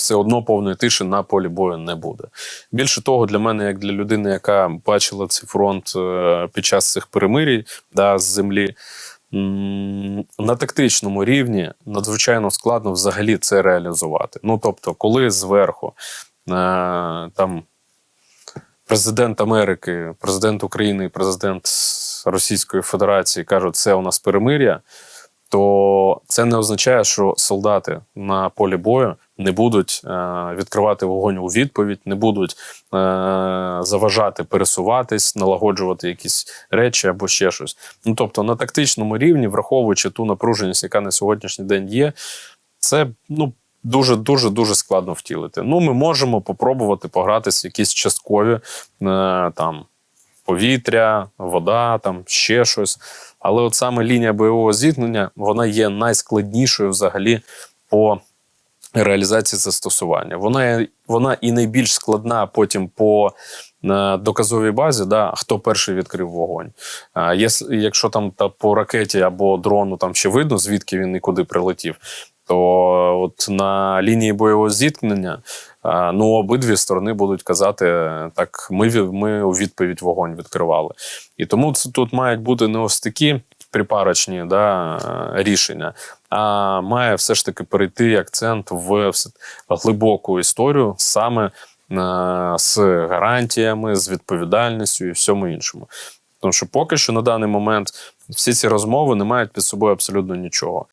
все одно повної тиші на полі бою не буде. Більше того, для мене, як для людини, яка бачила цей фронт е, під час цих перемирій да, з землі. На тактичному рівні надзвичайно складно взагалі це реалізувати. Ну тобто, коли зверху е, там президент Америки, президент України президент Російської Федерації кажуть, це у нас перемир'я, то це не означає, що солдати на полі бою не будуть е, відкривати вогонь у відповідь, не будуть е, заважати пересуватись, налагоджувати якісь речі або ще щось. Ну тобто, на тактичному рівні, враховуючи ту напруженість, яка на сьогоднішній день є, це ну. Дуже дуже дуже складно втілити. Ну, ми можемо попробувати погратися в якісь часткові е, там повітря, вода, там ще щось. Але от саме лінія бойового зіткнення вона є найскладнішою взагалі по реалізації застосування. Вона, вона і найбільш складна потім по е, доказовій базі, да, хто перший відкрив вогонь. А якщо там та по ракеті або дрону там ще видно, звідки він і куди прилетів. То от на лінії бойового зіткнення ну обидві сторони будуть казати е, так: ми, ми у відповідь вогонь відкривали. І тому це тут мають бути не ось такі припарочні да, е, рішення, а має все ж таки перейти акцент в глибоку історію саме е, з гарантіями, з відповідальністю і всьому іншому. Тому що поки що на даний момент всі ці розмови не мають під собою абсолютно нічого.